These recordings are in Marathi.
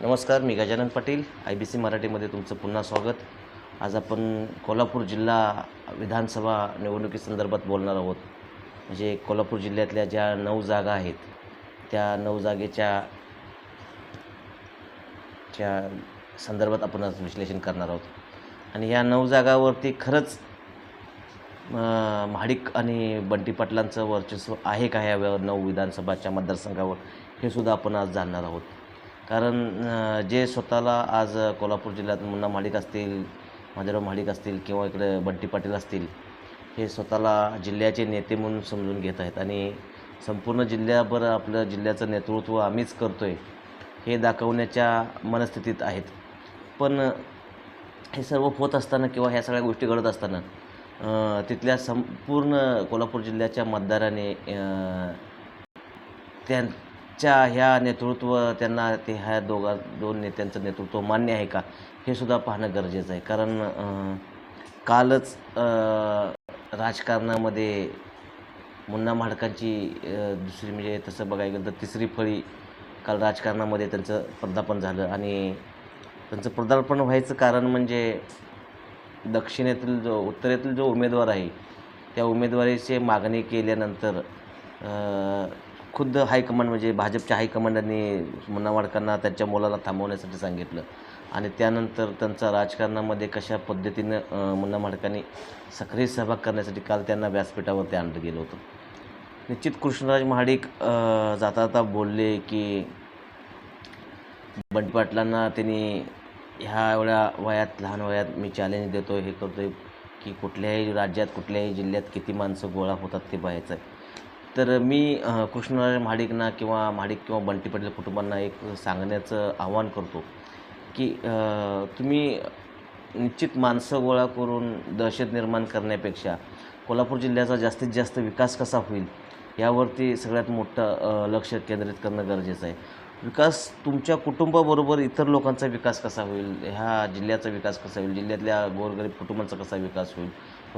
नमस्कार मी Gajanan Patil. I B C मराठीमध्ये तुमचं पुन्हा स्वागत. आज आपण कोल्हापूर जिल्हा विधानसभा निवडणुकीसंदर्भात बोलणार आहोत. म्हणजे कोल्हापूर जिल्ह्यातल्या ज्या नऊ जागा आहेत त्या नऊ जागेच्या च्या संदर्भात आपण आज विश्लेषण करणार आहोत. आणि या नऊ जागावरती खरंच महाडिक आणि बंटी पाटलांचं वर्चस्व आहे का ह्या नऊ विधानसभाच्या मतदारसंघावर हे सुद्धा आपण आज जाणणार आहोत. कारण जे स्वतःला आज कोल्हापूर जिल्ह्यात मुन्ना मालिक असतील माधवराव मालिक असतील किंवा इकडे बंटी पाटील असतील हे स्वतःला जिल्ह्याचे नेते म्हणून समजून घेत आहेत. आणि संपूर्ण जिल्ह्याभर आपलं जिल्ह्याचं नेतृत्व आम्हीच करतो आहे हे दाखवण्याच्या मनस्थितीत आहेत. पण हे सर्व होत असताना किंवा ह्या सगळ्या गोष्टी घडत असताना तिथल्या संपूर्ण कोल्हापूर जिल्ह्याच्या मतदाराने त्या च्या ह्या नेतृत्व त्यांना ते ह्या दोघा दोन नेत्यांचं नेतृत्व मान्य आहे का? हे सुद्धा पाहणं गरजेचं आहे. कारण कालच राजकारणामध्ये मुन्ना म्हाडकांची दुसरी म्हणजे तसं बघायला गेलं तर तिसरी फळी काल राजकारणामध्ये त्यांचं पदार्पण झालं आणि त्यांचं पदार्पण व्हायचं कारण म्हणजे दक्षिणेतील जो उत्तरेतील जो उमेदवार आहे त्या उमेदवारीची मागणी केल्यानंतर खुद्द हायकमांड म्हणजे भाजपच्या हायकमांडांनी मुन्नामाडकांना त्यांच्या मुलाला थांबवण्यासाठी सांगितलं. आणि त्यानंतर त्यांचा राजकारणामध्ये कशा पद्धतीनं मुन्नामाडकांनी मुन्ना माडकांनी सक्रिय सहभाग करण्यासाठी काल त्यांना व्यासपीठावरती आणलं गेलं होतं. निश्चित कृष्णराज महाडिक जाता जाता बोलले की बंटी पाटलांना त्यांनी ह्या एवढ्या वयात लहान वयात मी चॅलेंज देतो हे करतो आहे की कुठल्याही राज्यात कुठल्याही जिल्ह्यात किती माणसं गोळा होतात ते पाहायचं आहे तर मी कृष्णराज महाडिकना किंवा महाडिक किंवा बंटी पाटील कुटुंबांना एक सांगण्याचं आव्हान करतो की तुम्ही निश्चित माणसं गोळा करून दहशत निर्माण करण्यापेक्षा कोल्हापूर जिल्ह्याचा जास्तीत जास्त विकास कसा होईल यावरती सगळ्यात मोठं लक्ष केंद्रित करणं गरजेचं आहे. विकास तुमच्या कुटुंबाबरोबर इतर लोकांचा विकास कसा होईल ह्या जिल्ह्याचा विकास कसा होईल जिल्ह्यातल्या गोरगरीब कुटुंबांचा कसा विकास होईल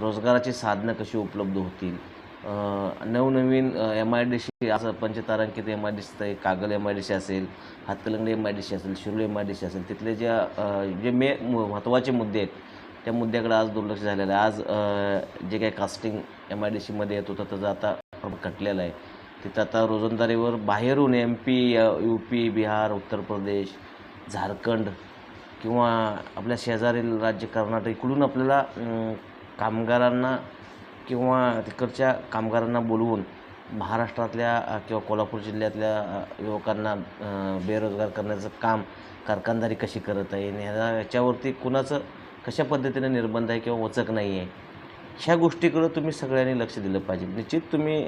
रोजगाराची साधनं कशी उपलब्ध होतील नवनवीन एम आय डी सी असं पंचतारांकित M I D C Kagal M I D C असेल Hatkalangadi M I D C असेल Shiroli M I D C असेल तिथले ज्या जे मे महत्त्वाचे मुद्दे आहेत त्या मुद्द्याकडे आज दुर्लक्ष झालेलं आहे. आज जे काही कास्टिंग एम आय डी सीमध्ये येत होतं त्याचं आता कटलेलं आहे. तिथं आता रोजंदारीवर बाहेरून M P U P Bihar Uttar Pradesh Jharkhand किंवा आपल्या शेजारील राज्य कर्नाटक इकडून आपल्याला कामगारांना किंवा तिकडच्या कामगारांना बोलवून महाराष्ट्रातल्या किंवा कोल्हापूर जिल्ह्यातल्या युवकांना बेरोजगार करण्याचं काम कारखानदारी कशी करत आहे? आणि ह्या याच्यावरती कुणाचं कशा पद्धतीने निर्बंध आहे किंवा वचक नाही आहे? ह्या गोष्टीकडं तुम्ही सगळ्यांनी लक्ष दिलं पाहिजे. निश्चित तुम्ही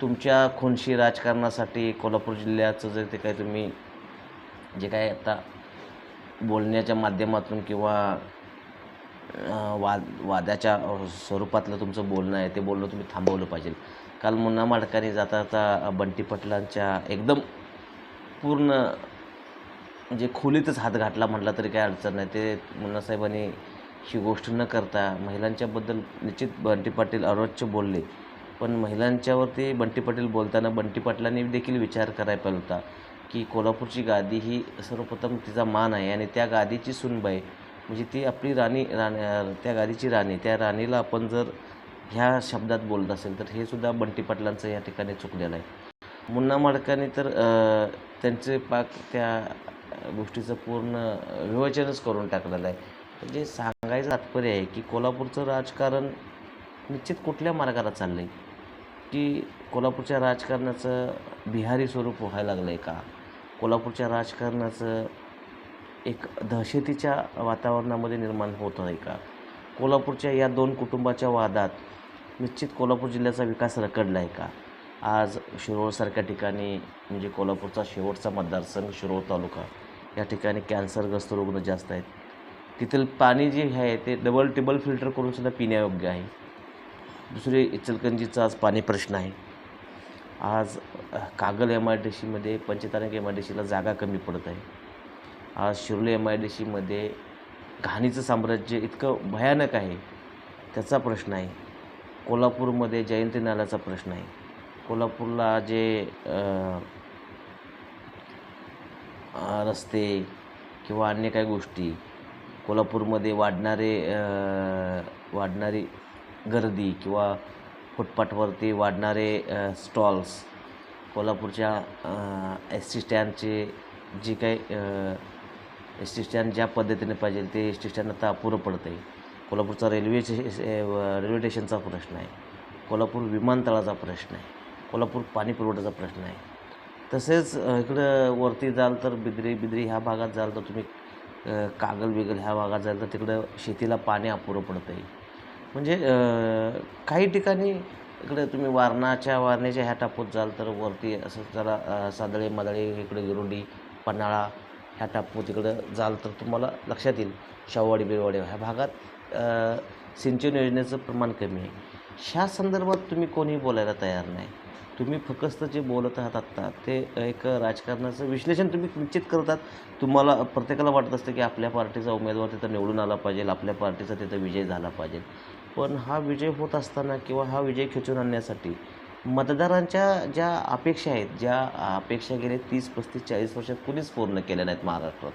तुमच्या खुनशी राजकारणासाठी कोल्हापूर जिल्ह्याचं जर ते काय तुम्ही जे काय आता बोलण्याच्या माध्यमातून किंवा वाद वादाच्या स्वरूपातलं तुमचं बोलणं आहे ते बोलणं तुम्ही थांबवलं पाहिजे. काल मुन्ना माडकाने जाता जाता बंटी पटलांच्या एकदम पूर्ण म्हणजे खोलीतच हात घातला म्हटला तरी काही अडचण नाही. ते मुन्नासाहेबांनी ही गोष्ट न करता महिलांच्याबद्दल निश्चित बंटी पाटील अरोच्च बोलले. पण महिलांच्यावरती बंटी पाटील बोलताना बंटी पाटलांनी देखील विचार करायला पाहिजे होता की कोल्हापूरची गादी ही सर्वप्रथम तिचा मान आहे आणि त्या गादीची सुनबाई म्हणजे ती आपली राणी राणी त्या गादीची राणी त्या राणीला आपण जर ह्या शब्दात बोलत असेल तर हे सुद्धा बंटी पाटलांचं या ठिकाणी चुकलेलं आहे. मुन्ना माडकाने तर त्यांचे पाक त्या गोष्टीचं पूर्ण विवेचनच करून टाकलेलं आहे. म्हणजे सांगायचं तात्पर्य आहे की कोल्हापूरचं राजकारण निश्चित कुठल्या मार्गाला चाललं आहे की कोल्हापूरच्या राजकारणाचं बिहारी स्वरूप व्हायला लागलं आहे का? कोल्हापूरच्या राजकारणाचं एक दहशतीच्या वातावरणामध्ये निर्माण होत आहे का? कोल्हापूरच्या या दोन कुटुंबाच्या वादात निश्चित कोल्हापूर जिल्ह्याचा विकास रखडला आहे का? आज शिरोळसारख्या ठिकाणी म्हणजे कोल्हापूरचा शेवटचा मतदारसंघ शिरोळ तालुका या ठिकाणी कॅन्सरग्रस्त रुग्ण जास्त आहेत. तिथलं पाणी जे आहे ते डबल टिबल फिल्टर करून सुद्धा पिण्यायोग्य आहे. दुसरे इचलकंजीचा आज पाणी प्रश्न आहे. आज कागल एम आय डी सीमध्ये पंचतारक एम आय डी सीला जागा कमी पडत आहे. आज शिरोली एम आय डी सीमध्ये घाणीचं साम्राज्य इतकं भयानक आहे त्याचा प्रश्न आहे. कोल्हापूरमध्ये जयंती नाल्याचा प्रश्न आहे. कोल्हापूरला जे रस्ते किंवा अन्य काही गोष्टी कोल्हापूरमध्ये वाढणारे वाढणारी गर्दी किंवा फुटपाथवरती वाढणारे स्टॉल्स कोल्हापूरच्या एस टी स्टँडचे जी काही एस टी स्टँड ज्या पद्धतीने पाहिजे ते एस टी स्टँड आता अपुरं पडतं आहे कोल्हापूरचा रेल्वे रेल्वे स्टेशनचा प्रश्न आहे. कोल्हापूर विमानतळाचा प्रश्न आहे. कोल्हापूर पाणी पुरवठ्याचा प्रश्न आहे. तसेच इकडं वरती जाल तर बिद्री बिद्री ह्या भागात जाल तर तुम्ही कागल बिगल ह्या भागात जाल तर तिकडं शेतीला पाणी अपुरं पडतं आहे म्हणजे काही ठिकाणी इकडे तुम्ही वारणाच्या वारण्याच्या ह्या टापूत जाल तर वरती असं जरा सादळे मदळे इकडे विरुंडी पन्हाळा ह्या टापू तिकडं जाल तर तुम्हाला लक्षात येईल. शाहूवाडी बिरवाडी ह्या भागात सिंचन योजनेचं प्रमाण कमी आहे. ह्या संदर्भात तुम्ही कोणीही बोलायला तयार नाही. तुम्ही फक्त जे बोलत आहात आत्ता ते एक राजकारणाचं विश्लेषण तुम्ही निश्चित करतात तुम्हाला प्रत्येकाला वाटत असतं की आपल्या पार्टीचा उमेदवार तिथं निवडून आला पाहिजे आपल्या पार्टीचा तिथं विजय झाला पाहिजे. पण हा विजय होत असताना किंवा हा विजय खेचून आणण्यासाठी मतदारांच्या ज्या अपेक्षा आहेत ज्या अपेक्षा गेले तीस पस्तीस चाळीस वर्षात कुणीच पूर्ण केल्या नाहीत महाराष्ट्रात.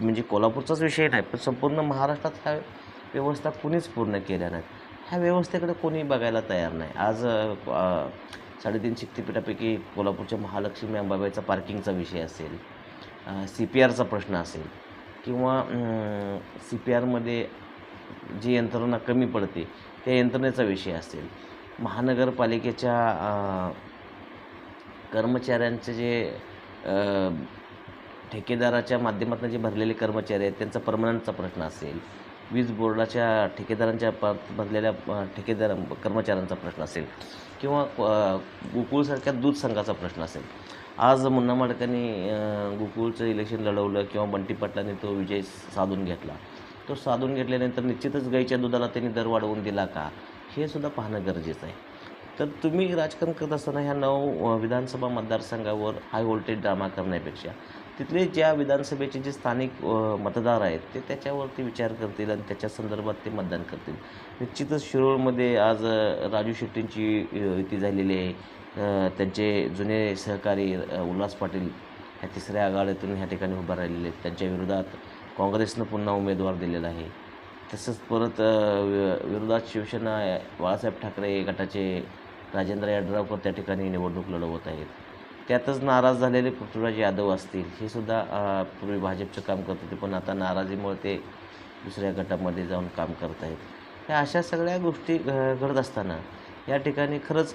म्हणजे कोल्हापूरचाच विषय नाही पण संपूर्ण महाराष्ट्रात ह्या व्यवस्था कुणीच पूर्ण केल्या नाहीत. ह्या व्यवस्थेकडे कोणी बघायला तयार नाही. आज साडेतीन शक्तीपीठापैकी कोल्हापूरच्या महालक्ष्मी अंबाबाईचा पार्किंगचा विषय असेल सी पी आरचा प्रश्न असेल किंवा सी पी आरमध्ये जी यंत्रणा कमी पडते त्या यंत्रणेचा विषय असेल महानगरपालिकेच्या कर्मचाऱ्यांचे जे ठेकेदाराच्या माध्यमातून जे भरलेले कर्मचारी आहेत त्यांचा परमनंटचा प्रश्न असेल. वीज बोर्डाच्या ठेकेदारांच्या प भरलेल्या ठेकेदार कर्मचाऱ्यांचा प्रश्न असेल. किंवा गोकुळसारख्या दूध संघाचा प्रश्न असेल. आज मुन्ना माडकांनी गोकुळचं इलेक्शन लढवलं किंवा बंटी पाटलांनी तो विजय साधून घेतला. तो साधून घेतल्यानंतर निश्चितच गाईच्या दुधाला त्यांनी दर वाढवून दिला का? हे सुद्धा पाहणं गरजेचं आहे. तर तुम्ही राजकारण करत असताना ह्या नऊ विधानसभा मतदारसंघावर हाय व्होल्टेज ड्रामा करण्यापेक्षा तिथले ज्या विधानसभेचे जे स्थानिक मतदार आहेत ते त्याच्यावरती विचार करतील आणि त्याच्या संदर्भात ते मतदान करतील. निश्चितच शिरोळमध्ये आज राजू शेट्टींची युती झालेली आहे. त्यांचे जुने सहकारी उल्हास पाटील ह्या तिसऱ्या आघाडीतून ह्या ठिकाणी उभा राहिलेले आहेत. त्यांच्या विरोधात काँग्रेसनं पुन्हा उमेदवार दिलेला आहे. तसंच परत वि- विरोधात शिवसेना बाळासाहेब ठाकरे गटाचे राजेंद्र यड्रावकर त्या ठिकाणी निवडणूक लढवत आहेत. त्यातच नाराज झालेले पृथ्वीराज यादव असतील हे सुद्धा पूर्वी भाजपचं काम करत होते पण आता नाराजीमुळे ते दुसऱ्या गटामध्ये जाऊन काम करत आहेत. ह्या अशा सगळ्या गोष्टी घ घडत असताना या ठिकाणी खरंच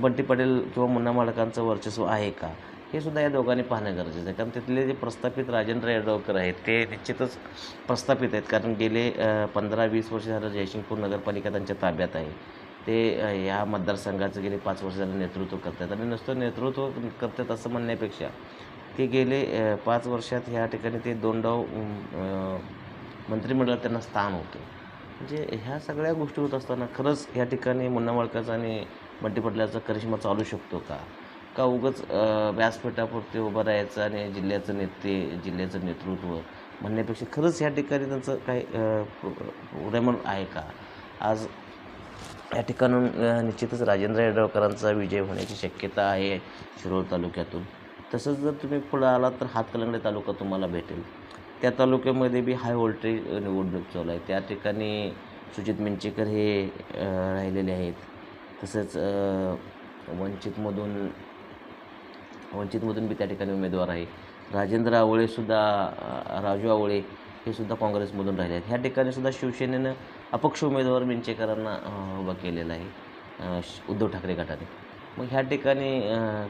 बंटी पाटील किंवा मुन्ना मालकांचं वर्चस्व आहे का? हे सुद्धा या दोघांनी पाहणं गरजेचं आहे. कारण तिथले जे प्रस्थापित राजेंद्र यड्रावकर आहेत ते निश्चितच प्रस्थापित आहेत. कारण गेले पंधरा वीस वर्ष झालं जयसिंगपूर नगरपालिका त्यांच्या ताब्यात आहे. ते या मतदारसंघाचं गेले पाच वर्ष झालं नेतृत्व करतात आणि नुसतं नेतृत्व करतात असं म्हणण्यापेक्षा ते गेले पाच वर्षात ह्या ठिकाणी ते दोन डाव मंत्रिमंडळात त्यांना स्थान होतं. म्हणजे ह्या सगळ्या गोष्टी होत असताना खरंच ह्या ठिकाणी मुन्ना आणि बंटी पडल्याचा करिश्मा चालू शकतो का? का उगाच व्यासपीठापुरते उभं राहायचं आणि जिल्ह्याचं नेते जिल्ह्याचं नेतृत्व म्हणण्यापेक्षा खरंच ह्या ठिकाणी त्यांचं काही उरेमन आहे का? आज या ठिकाणून निश्चितच राजेंद्र येडवकरांचा विजय होण्याची शक्यता आहे शिरोळ तालुक्यातून. तसंच जर तुम्ही पुढं आलात तर हातकलंगडे तालुका तुम्हाला भेटेल. त्या तालुक्यामध्ये बी हाय व्होल्टेज निवडणूक चालू आहे. त्या ठिकाणी सुजित मिंचेकर हे राहिलेले आहेत. तसंच वंचितमधून वंचितमधून बी त्या ठिकाणी उमेदवार आहे. राजेंद्र आवळेसुद्धा राजू आवळे हे सुद्धा काँग्रेसमधून राहिले आहेत. ह्या ठिकाणी सुद्धा शिवसेनेनं अपक्ष उमेदवार मिंचेकरांना उभा केलेला आहे श- उद्धव ठाकरे गटाने. मग ह्या ठिकाणी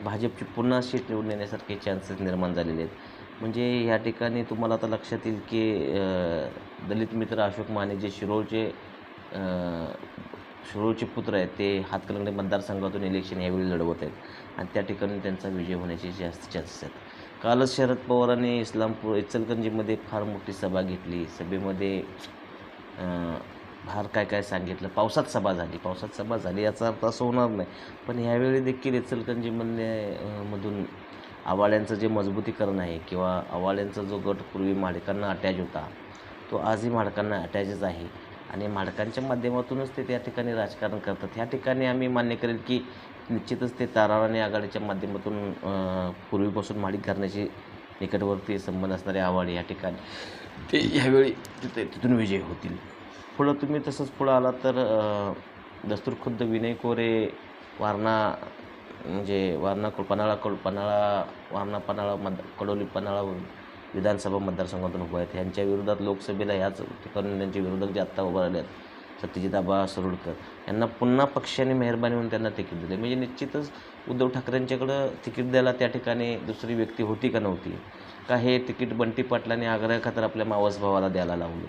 भाजपची पुन्हा सीट निवडून येण्यासारखे चान्सेस निर्माण झालेले आहेत. म्हणजे ह्या ठिकाणी तुम्हाला आता लक्षात येईल की दलित मित्र अशोक माने जे शिरोळचे अ, पुत्र आहेत ते हातकलंगडे मतदारसंघातून इलेक्शन यावेळी लढवत आहेत. आणि त्या ठिकाणी त्यांचा विजय होण्याचे जास्त चान्सेस आहेत कालच शरद पवारांनी इस्लामपूर इचलकरंजीमध्ये फार मोठी सभा घेतली. सभेमध्ये फार काय काय सांगितलं? पावसात सभा झाली. पावसात सभा झाली याचा अर्थ असं होणार नाही. पण ह्यावेळी देखील इचलकंजीमध्ये मधून आवाळ्यांचं जे मजबूतीकरण आहे किंवा आवाळ्यांचा जो गट पूर्वी माडकांना अटॅच होता तो आजही माडकांना अटॅचच आहे. आणि माडकांच्या माध्यमातूनच ते त्या ठिकाणी राजकारण करतात. ह्या ठिकाणी आम्ही मान्य करेल की निश्चितच ते ताराराणी आघाडीच्या माध्यमातून पूर्वीपासून माडिक घालण्याचे निकटवर्ती संबंध असणारे आव्हाड या ठिकाणी ते ह्यावेळी तिथे तिथून विजयी होतील. पुढं तुम्ही तसंच पुढं आलात तर दस्तूर खुद्द विनय कोरे वारणा म्हणजे वारणा को- पन्हाळा कोल पन्हाळा वारणा पन्हाळा मद कडोली पन्हाळा विधानसभा मतदारसंघातून उभे आहेत. यांच्या विरोधात लोकसभेला ह्याच ठिकाणी त्यांचे विरोधक जे आत्ता उभे राहिले आहेत सत्यजित आबा सरोडकर यांना पुन्हा पक्षाने मेहरबानी म्हणून त्यांना तिकीट दिले म्हणजे निश्चितच उद्धव ठाकरेंच्याकडं तिकीट द्यायला त्या ठिकाणी दुसरी व्यक्ती होती का नव्हती? का हे तिकीट बंटी पाटलाने आग्रह खातर आपल्या मावस भावाला द्यायला लावलं?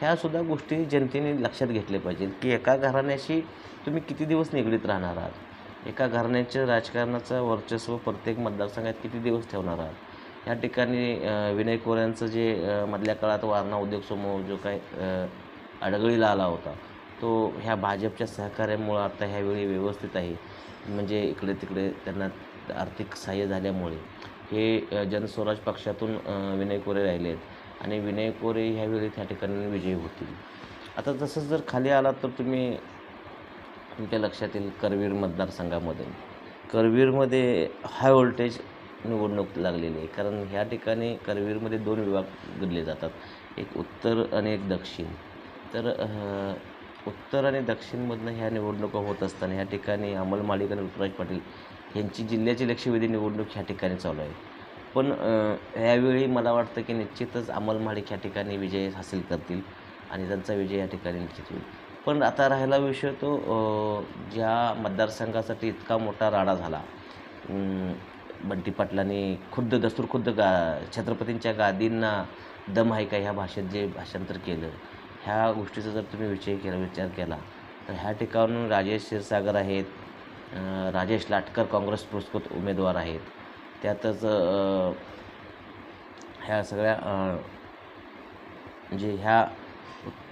ह्यासुद्धा गोष्टी जनतेने लक्षात घेतल्या पाहिजेत की एका घराण्याशी तुम्ही किती दिवस निगडीत राहणार आहात? एका घराण्याच्या राजकारणाचं वर्चस्व प्रत्येक मतदारसंघात किती दिवस ठेवणार आहात? या ठिकाणी विनय कोऱ्यांचं जे मधल्या काळात वारणा उद्योगसमूह जो काय अडगळीला आला होता तो ह्या भाजपच्या सहकार्यामुळं आता ह्यावेळी व्यवस्थित आहे. म्हणजे इकडे तिकडे त्यांना आर्थिक सहाय्य झाल्यामुळे. हे जनस्वराज पक्षातून विनय कोरे राहिले आहेत आणि विनय कोरे ह्यावेळी त्या ठिकाणी विजयी होतील. आता तसंच जर खाली आलात तर तुम्ही तुमच्या लक्षात येईल करवीर मतदारसंघामध्ये. करवीरमध्ये हाय व्होल्टेज निवडणूक लागलेली आहे. कारण ह्या ठिकाणी करवीरमध्ये दोन विभाग गणले जातात. एक उत्तर आणि एक दक्षिण. तर उत्तर आणि दक्षिणमधनं ह्या निवडणुका होत असताना ह्या ठिकाणी अमल मालिक आणि ऋतुराज पाटील यांची जिल्ह्याची लक्षवेधी निवडणूक ह्या ठिकाणी चालू आहे. पण ह्यावेळी मला वाटतं की निश्चितच अमल मालिक ह्या ठिकाणी विजय हासिल करतील आणि त्यांचा विजय या ठिकाणी निश्चित होईल. पण आता राहिला विषय तो ज्या मतदारसंघासाठी इतका मोठा राडा झाला. बंटी पाटलांनी खुद्द दस्तूर खुद्द गा छत्रपतींच्या गादींना दम आहे का ह्या भाषेत जे भाषांतर केलं? ह्या गोष्टीचा जर तुम्ही विचार केला विचार केला तर ह्या ठिकाणून राजेश क्षीरसागर आहेत राजेश लाटकर काँग्रेस पुरस्कृत उमेदवार आहेत. त्यातच ह्या सगळ्या म्हणजे ह्या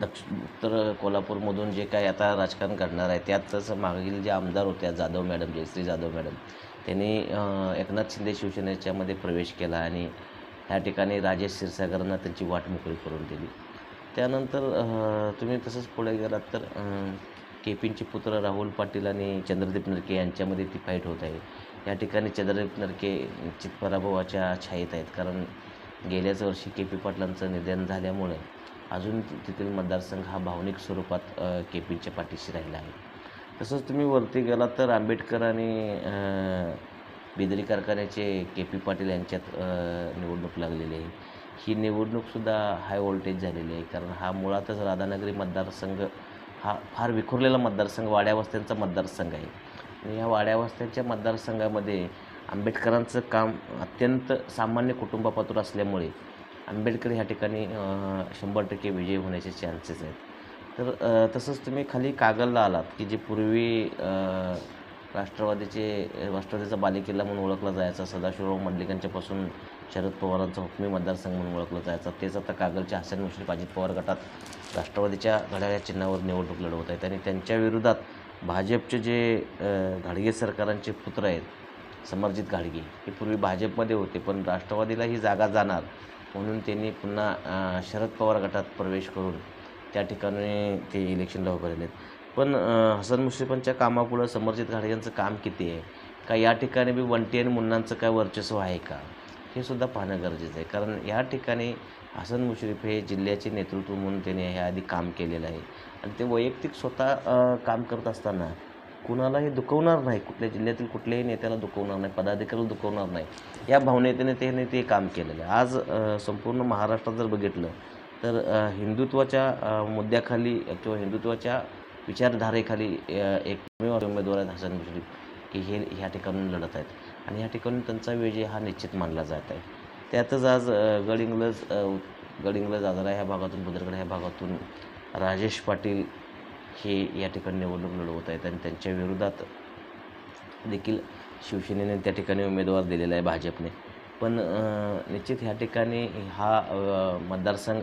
दक्षिण उत्तर कोल्हापूरमधून जे काही आता राजकारण करणार आहे त्यातच मागील जे आमदार होत्या जाधव मॅडम जयश्री जाधव मॅडम त्यांनी एकनाथ शिंदे शिवसेनेच्यामध्ये प्रवेश केला आणि ह्या ठिकाणी राजेश क्षीरसागरांना त्यांची वाट मोकळी करून दिली. त्यानंतर तुम्ही तसंच पुढे गेलात तर के पींचे पुत्र राहुल पाटील आणि चंद्रदीप नरके यांच्यामध्ये ती फाईट होत आहे. या ठिकाणी चंद्रदीप नरके निश्चित पराभवाच्या छायेत आहेत. कारण गेल्याच वर्षी के पी पाटलांचं निधन झाल्यामुळे अजून तेथील मतदारसंघ हा भावनिक स्वरूपात के पीच्या पाठीशी राहिला आहे. तसंच तुम्ही वरती गेलात तर आंबेडकर आणि बिदरी कारखान्याचे के पी पाटील यांच्यात निवडणूक लागलेली आहे. ही निवडणूकसुद्धा हाय व्होल्टेज झालेली आहे कारण हा मुळातच राधानगरी मतदारसंघ हा फार विखुरलेला मतदारसंघ वाड्यावस्त्यांचा मतदारसंघ आहे. आणि या वाड्यावस्त्यांच्या मतदारसंघामध्ये आंबेडकरांचं काम अत्यंत सामान्य कुटुंबापातून असल्यामुळे आंबेडकर ह्या ठिकाणी शंभर टक्के विजयी होण्याचे चान्सेस आहेत. तर तसंच तुम्ही खाली कागलला आलात की जे पूर्वी राष्ट्रवादीचे राष्ट्रवादीचा बालेकिल्ला म्हणून ओळखला जायचा सदाशिवराव मंडलिकांच्यापासून शरद पवारांचा हुकमी मतदारसंघ म्हणून ओळखलं जायचा. तेच आता कागलच्या हसन मुश्रीफ अजित पवार गटात राष्ट्रवादीच्या घड्याळ्या चिन्हावर निवडणूक लढवत आहेत. आणि त्यांच्या विरोधात भाजपचे जे घाडगे सरकारांचे पुत्र आहेत समरजित घाडगे हे पूर्वी भाजपमध्ये होते पण राष्ट्रवादीला ही जागा जाणार म्हणून त्यांनी पुन्हा शरद पवार गटात प्रवेश करून त्या ठिकाणी ते इलेक्शनला उभे आहेत पण हसन मुश्रीफांच्या कामापुढं समरजित यांचं काम किती आहे? का या ठिकाणी बी वंटी आणि मुन्नांचं काय वर्चस्व आहे का? हे सुद्धा पाहणं गरजेचं आहे. कारण या ठिकाणी हसन मुश्रीफ हे जिल्ह्याचे नेतृत्व म्हणून त्याने ह्या आधी काम केलेलं आहे. आणि ते वैयक्तिक स्वतः काम करत असताना कुणालाही दुखवणार नाही. कुठल्या जिल्ह्यातील कुठल्याही नेत्याला दुखवणार नाही. पदाधिकाऱ्याला दुखवणार नाही. या भावनेतेने त्याने ते काम केलेलं आहे. आज संपूर्ण महाराष्ट्रात जर बघितलं तर हिंदुत्वाच्या मुद्द्याखाली किंवा हिंदुत्वाच्या विचारधारेखाली अ, एकमेव उमेदवार आहेत हसन मुश्रीफ की हे ह्या ठिकाणून लढत आहेत. आणि ह्या ठिकाणून त्यांचा विजय हा निश्चित मानला जात आहे. त्यातच आज गडिंग्लज गडिंग्लज आजरा ह्या भागातून बुदरगड ह्या भागातून राजेश पाटील हे या ठिकाणी निवडणूक लढवत आहेत आणि त्यांच्या विरोधात देखील शिवसेनेने त्या ठिकाणी उमेदवार दिलेला आहे भाजपने. पण निश्चित ह्या ठिकाणी हा मतदारसंघ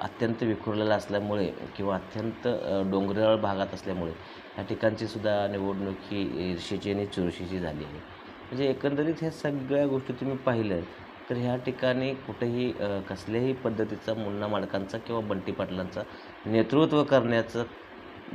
अत्यंत विखुरलेला असल्यामुळे किंवा अत्यंत डोंगराळ भागात असल्यामुळे ह्या ठिकाणची सुद्धा निवडणूक ही ईर्षेची आणि चुरशीची झाली आहे. म्हणजे एकंदरीत ह्या सगळ्या गोष्टी तुम्ही पाहिलं तर ह्या ठिकाणी कुठेही कसल्याही पद्धतीचा मुन्ना माडकांचा किंवा बंटी पाटलांचा नेतृत्व करण्याचं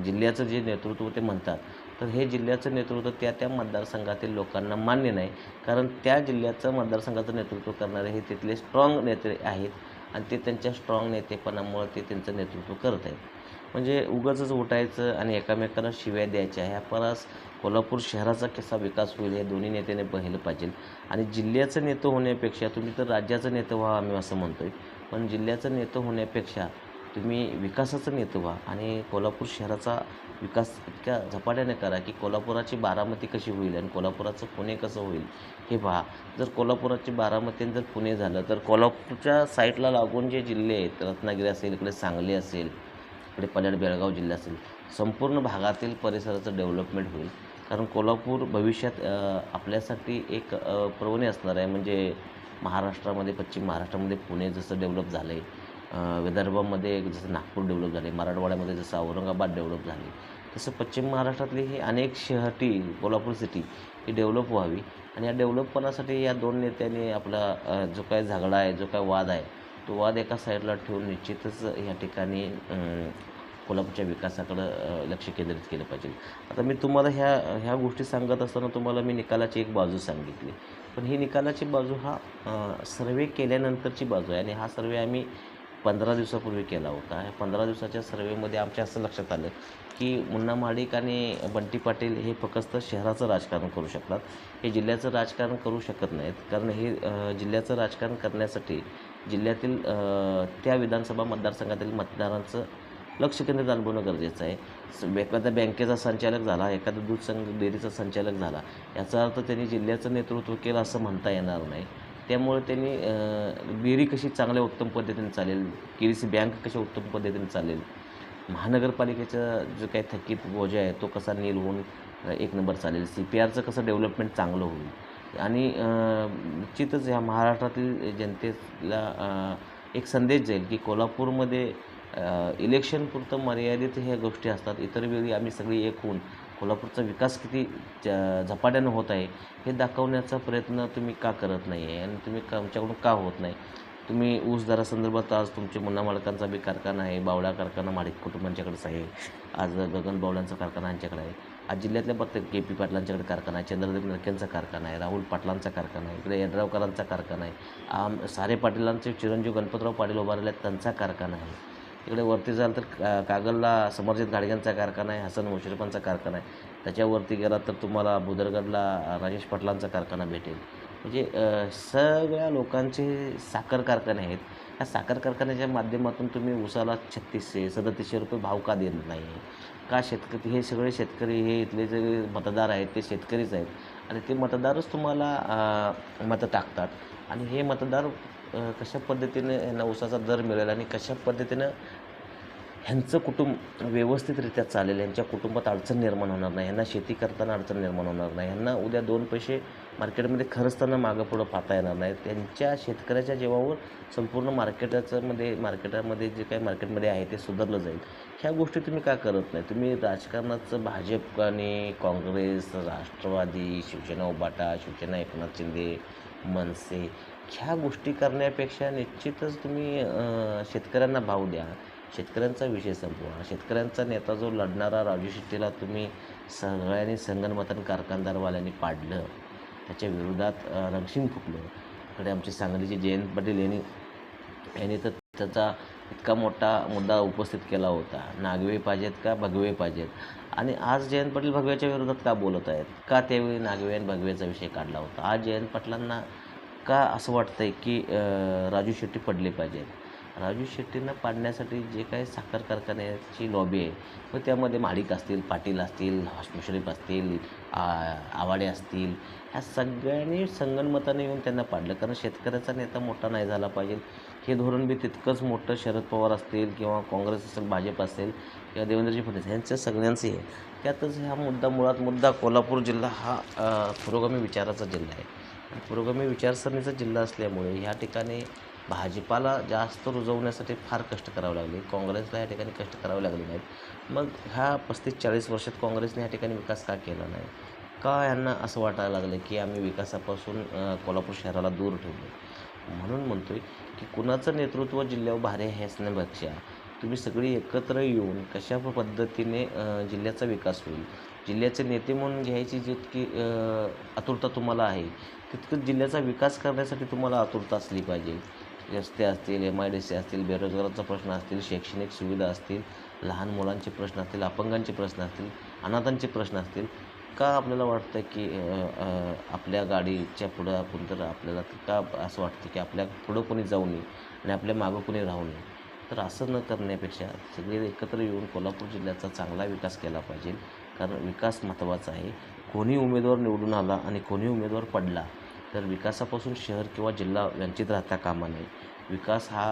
जिल्ह्याचं जे नेतृत्व ते म्हणतात तर हे जिल्ह्याचं नेतृत्व त्या त्या मतदारसंघातील लोकांना मान्य नाही. कारण त्या जिल्ह्याचं मतदारसंघाचं नेतृत्व करणारे हे तिथले स्ट्रॉंग नेते आहेत आणि ते त्यांच्या स्ट्रॉंग नेतेपणामुळं ते त्यांचं नेतृत्व करत आहेत. म्हणजे उगाचच उठायचं आणि एकामेकांना शिव्या द्यायच्या ह्या परास कोल्हापूर शहराचा कसा विकास होईल हे दोन्ही नेत्याने पाहिलं पाहिजे. आणि जिल्ह्याचं नेतं होण्यापेक्षा तुम्ही तर राज्याचं नेतं व्हा आम्ही असं म्हणतो आहे पण जिल्ह्याचं नेतं होण्यापेक्षा तुम्ही विकासाचं नेतं व्हा आणि कोल्हापूर शहराचा विकास इतक्या झपाट्याने करा की कोल्हापुराची बारामती कशी होईल आणि कोल्हापुराचं पुणे कसं होईल हे पहा. जर कोल्हापुराची बारामती जर पुणे झालं तर कोल्हापूरच्या साईडला लागून जे जिल्हे आहेत रत्नागिरी असेल इकडे सांगली असेल इकडे पल्याड बेळगाव जिल्हा असेल संपूर्ण भागातील परिसराचं डेव्हलपमेंट होईल. कारण कोल्हापूर भविष्यात आपल्यासाठी एक प्रवणे असणार आहे. म्हणजे महाराष्ट्रामध्ये पश्चिम महाराष्ट्रामध्ये पुणे जसं डेव्हलप झालं आहे विदर्भामध्ये जसं नागपूर डेव्हलप झाले मराठवाड्यामध्ये जसं औरंगाबाद डेव्हलप झाली तसं पश्चिम महाराष्ट्रातली ही अनेक शहरी कोल्हापूर सिटी ही डेव्हलप व्हावी. आणि या डेव्हलपपणासाठी या दोन नेत्यांनी आपला जो काय झगडा आहे जो काय वाद आहे तो वाद एका साईडला ठेवून निश्चितच या ठिकाणी कोल्हापूरच्या विकासाकडं लक्ष केंद्रित केलं पाहिजे. आता मी तुम्हाला ह्या ह्या गोष्टी सांगत असताना तुम्हाला मी निकालाची एक बाजू सांगितली. पण ही निकालाची बाजू हा सर्वे केल्यानंतरची बाजू आहे. आणि हा सर्वे आम्ही पंधरा दिवसापूर्वी केला होता. या पंधरा दिवसाच्या सर्वेमध्ये आमच्या असं लक्षात आलं की मुन्ना महाडिक आणि बंटी पाटील हे फक्त शहराचं राजकारण करू शकतात. हे जिल्ह्याचं राजकारण करू शकत नाहीत. कारण हे जिल्ह्याचं राजकारण करण्यासाठी जिल्ह्यातील त्या विधानसभा मतदारसंघातील मतदारांचं लक्ष केंद्रित अनुभवणं गरजेचं आहे. एखादा एखाद्या बँकेचा संचालक झाला एखादा दूध संघ डेअरीचा संचालक झाला याचा अर्थ त्यांनी जिल्ह्याचं नेतृत्व केलं असं म्हणता येणार नाही. त्यामुळे त्यांनी विहिरी कशी चांगल्या उत्तम पद्धतीने चालेल केळीची बँक कशा उत्तम पद्धतीने चालेल महानगरपालिकेचा जो काही थकीत बोजा आहे तो कसा नील होऊन एक नंबर चालेल सी पी आरचं कसं डेव्हलपमेंट चांगलं होईल. आणि निश्चितच ह्या महाराष्ट्रातील जनतेला एक संदेश जाईल की कोल्हापूरमध्ये इलेक्शनपुरतं मर्यादित ह्या गोष्टी असतात इतर वेळी आम्ही सगळी एक होऊन कोल्हापूरचा विकास किती झपाट्यानं होत आहे हे दाखवण्याचा प्रयत्न तुम्ही का करत नाही आहे आणि तुम्ही का आमच्याकडून का होत नाही? तुम्ही ऊस दरासंदर्भात आज तुमचे मुन्ना मालकांचा बी कारखाना आहे बावळा कारखाना माडिक कुटुंबांच्याकडेच आहे आज गगन बावळ्यांचा कारखाना यांच्याकडे आहे आज जिल्ह्यातल्या प्रत्येक के पी पाटलांच्याकडे कारखाना आहे चंद्रदेव नरकेंचा कारखाना आहे राहुल पाटलांचा कारखाना आहे इकडे यड्रावकरांचा कारखाना आहे आम सारे पाटीलांचे चिरंजीव गणपतराव पाटील उभारले आहेत त्यांचा कारखाना आहे. इकडे वरती जाल तर का कागलला समर्जित गाडग्यांचा कारखाना आहे हसन मुश्रफांचा कारखाना आहे. त्याच्यावरती गेला तर तुम्हाला बुदरगडला राजेश पाटलांचा कारखाना भेटेल. म्हणजे सगळ्या लोकांचे साखर कारखाने आहेत. या साखर कारखान्याच्या माध्यमातून तुम्ही उसाला छत्तीसशे सदतीसशे रुपये भाव का देत नाही? का शेतकरी हे सगळे शेतकरी हे इथले जे मतदार आहेत ते शेतकरीच आहेत. आणि ते मतदारच तुम्हाला मतं टाकतात. आणि हे मतदार कशा पद्धतीने यांना उसाचा दर मिळेल आणि कशा पद्धतीनं ह्यांचं कुटुंब व्यवस्थितरित्या चालेल यांच्या कुटुंबात अडचण निर्माण होणार नाही यांना शेती करताना अडचण निर्माण होणार नाही यांना उद्या दोन पैसे मार्केटमध्ये खरचताना मागं पुढं पाहता येणार नाही. त्यांच्या शेतकऱ्याच्या जेवावर संपूर्ण मार्केटाचं मध्ये मार्केटामध्ये जे काही मार्केटमध्ये आहे ते सुधारलं जाईल. ह्या गोष्टी तुम्ही का करत नाही? तुम्ही राजकारणाचं भाजप आणि काँग्रेस राष्ट्रवादी शिवसेना उबाटा शिवसेना एकनाथ शिंदे मनसे ह्या गोष्टी करण्यापेक्षा निश्चितच तुम्ही शेतकऱ्यांना भाव द्या. शेतकऱ्यांचा विषय संपवा. शेतकऱ्यांचा नेता जो लढणारा राजू शेट्टीला तुम्ही सगळ्यांनी संगनमतान कारखानदारवाल्यांनी पाडलं त्याच्या विरोधात अं, फुकलं. इकडे आमचे सांगलीचे जयंत पाटील यांनी यांनी तर त्याचा इतका मोठा मुद्दा उपस्थित केला होता. नागवे पाहिजेत का भगवे पाहिजेत? आणि आज जयंत पाटील भगव्याच्या विरोधात का बोलत आहेत? का त्यावेळी नागवे आणि भगव्याचा विषय काढला होता? आज जयंत पाटलांना का असं वाटतं आहे की राजू शेट्टी पडले पाहिजेत? राजू शेट्टींना पाडण्यासाठी जे काही साखर कारखान्याची लॉबी आहे मग त्यामध्ये माडिक असतील पाटील असतील मुश्रीफ असतील आवाडे असतील ह्या सगळ्यांनी संगणमताने येऊन त्यांना पाडलं. कारण शेतकऱ्याचा नेता मोठा नाही झाला पाहिजे. हे धोरण बी तितकंच मोठं शरद पवार असतील किंवा काँग्रेस असेल भाजप असेल किंवा देवेंद्रजी फडणवीस यांच्या सगळ्यांचे आहे. त्यातच हा मुद्दा मुळात मुद्दा कोल्हापूर जिल्हा हा पुरोगामी विचाराचा जिल्हा आहे. पुरोगामी विचारसरणीचा जिल्हा असल्यामुळे ह्या ठिकाणी भाजपाला जास्त रुजवण्यासाठी फार कष्ट करावे लागले. काँग्रेसला या ठिकाणी कष्ट करावे लागले नाहीत. मग ह्या पस्तीस चाळीस वर्षात काँग्रेसने या ठिकाणी विकास का केला नाही? का यांना असं वाटायला लागलं की आम्ही विकासापासून कोल्हापूर शहराला दूर ठेवलो? म्हणून म्हणतो आहे की कुणाचं नेतृत्व जिल्ह्यावर भारी आहे असण्यापेक्षा तुम्ही सगळी एकत्र येऊन कशा पद्धतीने जिल्ह्याचा विकास होईल? जिल्ह्याचे नेते म्हणून घ्यायची जितकी आतुरता तुम्हाला आहे तितकंच जिल्ह्याचा विकास करण्यासाठी तुम्हाला आतुरता असली पाहिजे. रस्ते असतील एम आय डी सी असतील बेरोजगाराचा प्रश्न असतील शैक्षणिक सुविधा असतील लहान मुलांचे प्रश्न असतील अपंगांचे प्रश्न असतील अनाथांचे प्रश्न असतील का आपल्याला वाटतं की आपल्या गाडीच्या पुढं आपण तर आपल्याला का असं वाटतं की आपल्या पुढं कोणी जाऊ नये आणि आपल्या मागं कोणी राहू नये? तर असं न करण्यापेक्षा सगळे एकत्र येऊन कोल्हापूर जिल्ह्याचा चांगला विकास केला पाहिजे. कारण विकास महत्त्वाचा आहे. कोणी उमेदवार निवडून आला आणि कोणी उमेदवार पडला तर विकासापासून शहर किंवा जिल्हा वंचित राहता कामा नये. विकास हा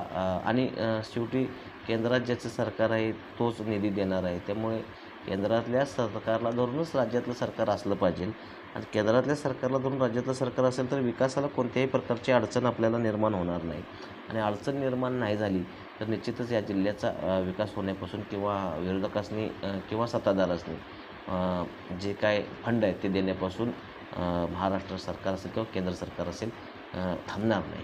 आणि शेवटी केंद्रात ज्याचं सरकार आहे तोच निधी देणार आहे. त्यामुळे केंद्रातल्या सरकारला धरूनच राज्यातलं सरकार असलं पाहिजे. आणि केंद्रातल्या सरकारला धरून राज्यातलं सरकार असेल तर विकासाला कोणत्याही प्रकारची अडचण आपल्याला निर्माण होणार नाही. आणि अडचण निर्माण नाही झाली तर निश्चितच या जिल्ह्याचा विकास होण्यापासून किंवा विरोधकासनी किंवा सत्ताधारासनी जे काय फंड आहेत ते देण्यापासून महाराष्ट्र सरकार असेल किंवा केंद्र सरकार असेल थांबणार नाही.